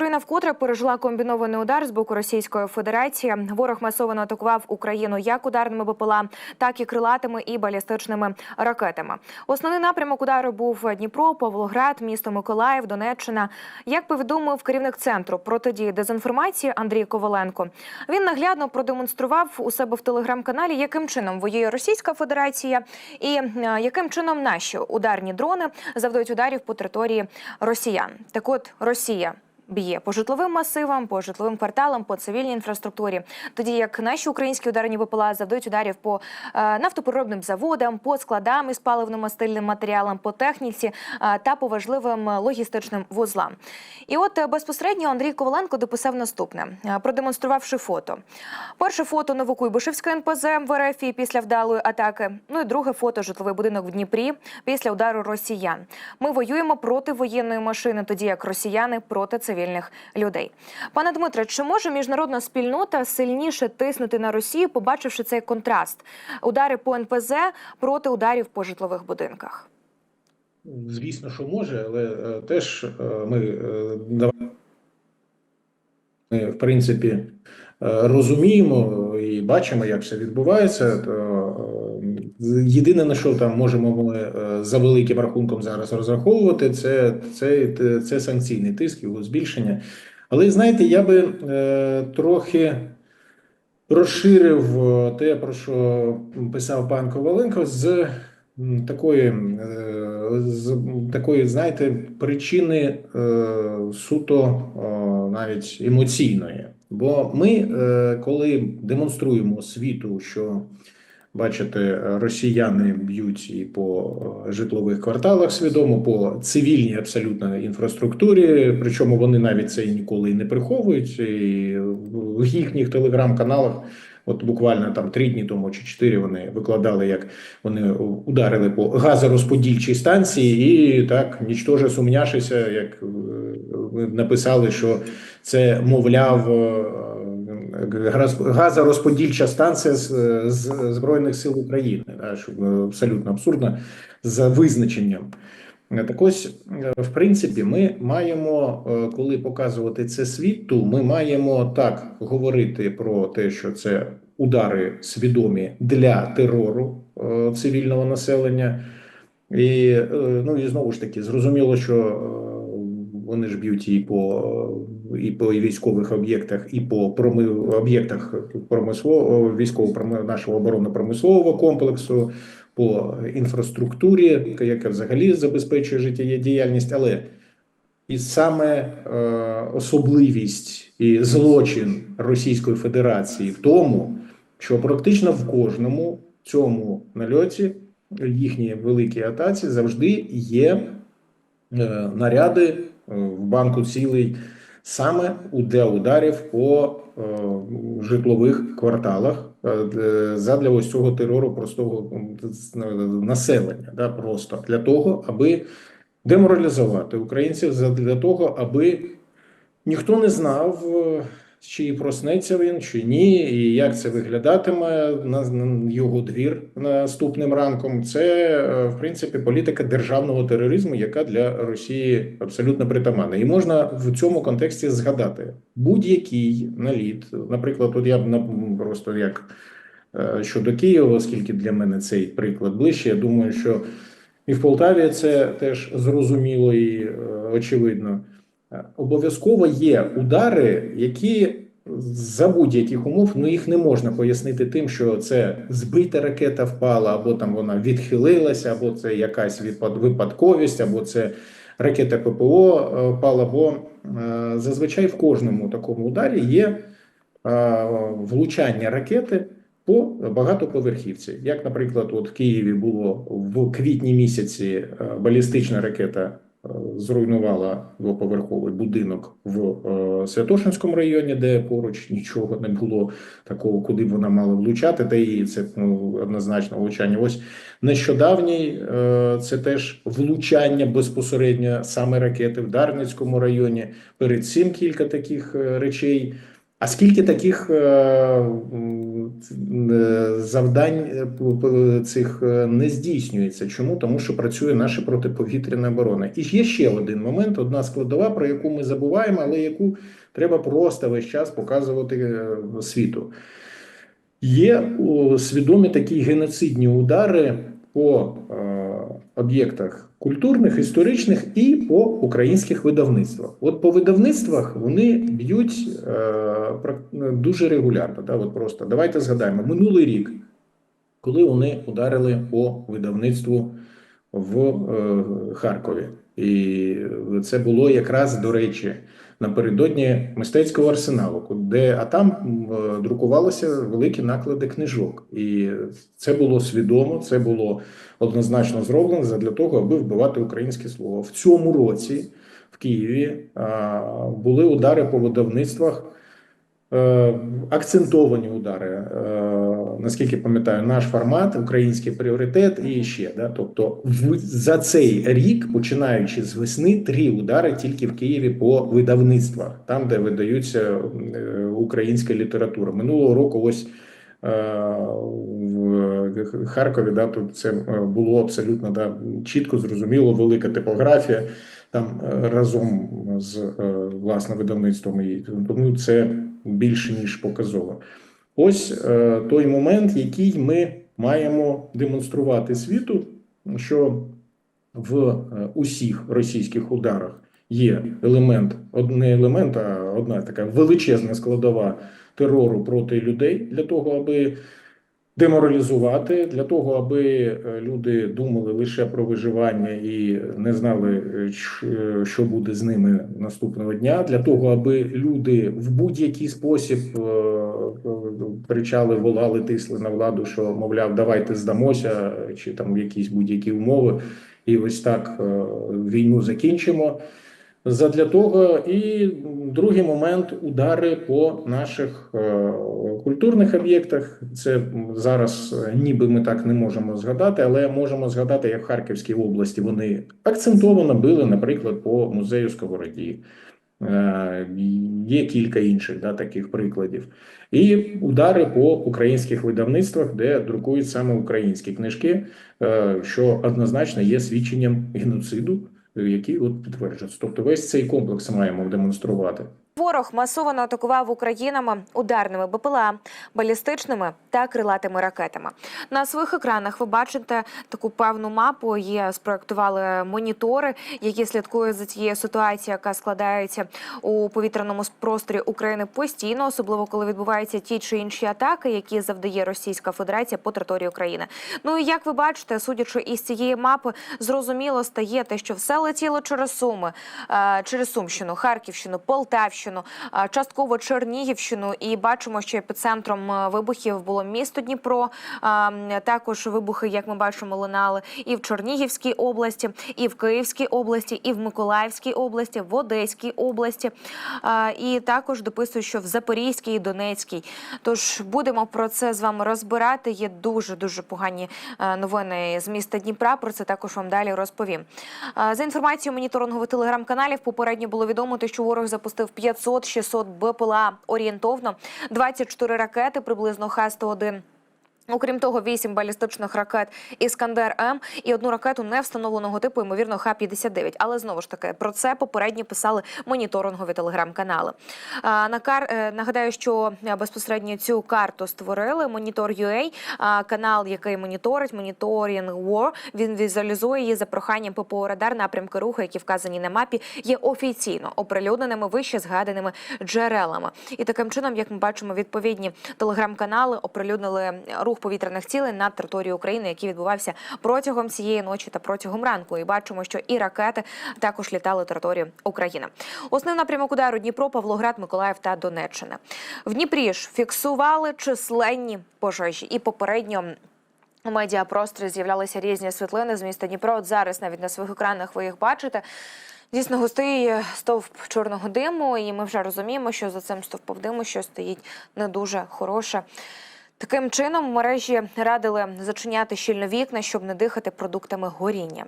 Україна вкотре пережила комбінований удар з боку Російської Федерації. Ворог масово атакував Україну як ударними БПЛА, так і крилатими і балістичними ракетами. Основний напрямок удару був Дніпро, Павлоград, місто Миколаїв, Донеччина. Як повідомив керівник центру протидії дезінформації Андрій Коваленко, він наглядно продемонстрував у себе в телеграм-каналі, яким чином воює Російська Федерація і е, яким чином наші ударні дрони завдають ударів по території росіян. Так от Росія. Б'є по житловим масивам, по житловим кварталам, по цивільній інфраструктурі, тоді як наші українські ударні ВПЛА завдають ударів по е, нафтопереробним заводам, по складам із паливно-мастильним матеріалом, по техніці е, та по важливим логістичним вузлам. І от е, безпосередньо Андрій Коваленко дописав наступне, продемонструвавши фото. Перше фото Новокуйбишевської НПЗ в РФ після вдалої атаки. Ну і друге фото житловий будинок в Дніпрі після удару росіян. Ми воюємо проти воєнної машини, тоді як росіяни проти цивільних людей. Пане Дмитре, чи може міжнародна спільнота сильніше тиснути на Росію, побачивши цей контраст? Удари по НПЗ проти ударів по житлових будинках? Звісно, що може, але е, теж е, ми, е, ми в принципі розуміємо і бачимо, як все відбувається. То єдине на що там можемо ми е, за великим рахунком зараз розраховувати, це, це, це санкційний тиск, його збільшення. Але знаєте, я би е, трохи розширив е, те, про що писав пан Коваленко, з такої, е, з такої, знаєте, причини суто навіть емоційної. Бо ми, коли демонструємо світу, що бачите, росіяни б'ють і по е, житлових кварталах свідомо, по цивільній абсолютно інфраструктурі, причому вони навіть це ніколи і не приховують. І в їхніх телеграм-каналах, от буквально там три дні тому чи чотири вони викладали, як вони ударили по газорозподільчій станції, і так нічтоже сумняшися, як е, написали, що це мовляв. Газ- газорозподільча станція з, з Збройних сил України, да, що е, абсолютно абсурдно за визначенням. Так ось, в принципі, ми маємо, е, коли показувати це світу, ми маємо так говорити про те, що це удари свідомі для терору е, цивільного населення. І, ну, і знову ж таки, зрозуміло, що вони ж б'ють і по, і по військових об'єктах, і по проми, об'єктах промислового військово нашого оборонно-промислового комплексу, по інфраструктурі, яка взагалі забезпечує життєдіяльність, але і саме е, особливість і злочин Російської Федерації в тому, що практично в кожному цьому нальоті їхній великій атаці завжди є е, наряди в банку цілий саме для ударів по е, житлових кварталах е, задля ось цього терору простого населення, да, просто для того, аби деморалізувати українців, для того, аби ніхто не знав, чи проснеться він, чи ні, і як це виглядатиме на його двір наступним ранком. Це, е, в принципі, політика державного тероризму, яка для Росії абсолютно притаманна. І можна в цьому контексті згадати будь-який наліт. Наприклад, от я б на- просто як е, щодо Києва, оскільки для мене цей приклад ближче, я думаю, що і в Полтаві це теж зрозуміло і е, очевидно. Е, Обов'язково є удари, які за будь-яких умов ну їх не можна пояснити тим, що це збита ракета впала, або там вона відхилилася, або це якась випадковість, або це ракета ППО е, впала. Бо е, зазвичай в кожному такому ударі є влучання ракети по багатоповерхівці. Як, наприклад, от в Києві було в квітні місяці балістична ракета зруйнувала двоповерховий будинок в е, Святошинському районі, де поруч нічого не було такого, куди вона мала влучати, та і це ну, однозначно влучання. Ось нещодавній е, це теж влучання безпосередньо саме ракети в Дарницькому районі. Перед цим кілька таких е, речей. А скільки таких е, е, завдань е, цих не здійснюється? Чому? Тому що працює наша протиповітряна оборона. І є ще один момент, одна складова, про яку ми забуваємо, але яку треба просто весь час показувати світу. Є свідомі такі геноцидні удари по об'єктах культурних, історичних і по українських видавництвах. От по видавництвах вони б'ють е, дуже регулярно. Да? От просто давайте згадаємо минулий рік, коли вони ударили по видавництву в е, Харкові. І це було якраз до речі напередодні мистецького арсеналу, де а там е, друкувалися великі наклади книжок, і це було свідомо, це було однозначно зроблено для того, аби вбивати українське слово. В цьому році в Києві були удари по видавництвах. Е, Акцентовані удари, наскільки пам'ятаю, наш формат, український пріоритет і ще. Да? Тобто, в, за цей рік, починаючи з весни, три удари тільки в Києві по видавництвах, там, де видаються е, українська література. Минулого року, ось е, в Харкові, да, тут це е, було абсолютно да, чітко зрозуміло, велика типографія там разом з власне видавництвом. І тому це більше ніж показово. Ось е, той момент, який ми маємо демонструвати світу, що в е, усіх російських ударах є елемент, не елемент, а одна така величезна складова терору проти людей для того, аби деморалізувати, для того, аби е, люди думали лише про виживання і не знали, е, е, що буде з ними наступного дня, для того, аби люди в будь-який спосіб кричали, волали, тисли на владу, що мовляв, давайте здамося, чи там якісь будь-які умови, і ось так війну закінчимо. Задля того і другий момент удари по наших е, культурних об'єктах. Це зараз е, ніби ми так не можемо згадати, але можемо згадати, як в Харківській області вони акцентовано били, наприклад, по музею Сковороді. Е, Є кілька інших да, таких прикладів, і удари по українських видавництвах, де друкують саме українські книжки, що однозначно є свідченням геноциду, який от підтверджується. Тобто, весь цей комплекс маємо демонструвати. Ворог масово атакував Українами ударними БПЛА, балістичними та крилатими ракетами. На своїх екранах ви бачите таку певну мапу. Є спроектували монітори, які слідкують за цією ситуацією, яка складається у повітряному просторі України постійно, особливо коли відбуваються ті чи інші атаки, які завдає Російська Федерація по території України. Ну і як ви бачите, судячи із цієї мапи, зрозуміло стає те, що все летіло через Суми, е, через Сумщину, Харківщину, Полтавщину, е, частково Чернігівщину. І бачимо, що епіцентром е, вибухів було місто Дніпро. Також вибухи, як ми бачимо, лунали і в Чернігівській області, і в Київській області, і в Миколаївській області, в Одеській області. І також дописують, що в Запорізькій і Донецькій. Тож будемо про це з вами розбирати. Є дуже дуже погані е, новини з міста Дніпра. Про це також вам далі розповім. За інформацією моніторингових телеграм-каналів, попередньо було відомо, що ворог запустив 500-600 БПЛА орієнтовно, 24 ракети, приблизно Х-101. Окрім того, вісім балістичних ракет Іскандер М і одну ракету невстановленого типу, ймовірно, Х-59. Але знову ж таки про це попередньо писали моніторингові телеграм-канали. На кар е, нагадаю, що е, безпосередньо цю карту створили Monitor.ua, а, канал, який моніторить Monitoring War. Він візуалізує її за проханням ППО Радар. Напрямки руху, які вказані на мапі, є офіційно оприлюдненими вище згаданими джерелами. І таким чином, як ми бачимо, відповідні телеграм-канали оприлюднили рух повітряних цілей над територією України, який відбувався протягом цієї ночі та протягом ранку. І бачимо, що і ракети також літали територію України. Основний напрямок удару Дніпро, Павлоград, Миколаїв та Донеччина. В Дніпрі ж фіксували численні пожежі і попередньо. У медіапросторі з'являлися різні світлини з міста Дніпро. От зараз навіть на своїх екранах ви їх бачите. Дійсно, густий стовп чорного диму, і ми вже розуміємо, що за цим стовпом диму що стоїть не дуже хороше. Таким чином мережі радили зачиняти щільно вікна, щоб не дихати продуктами горіння.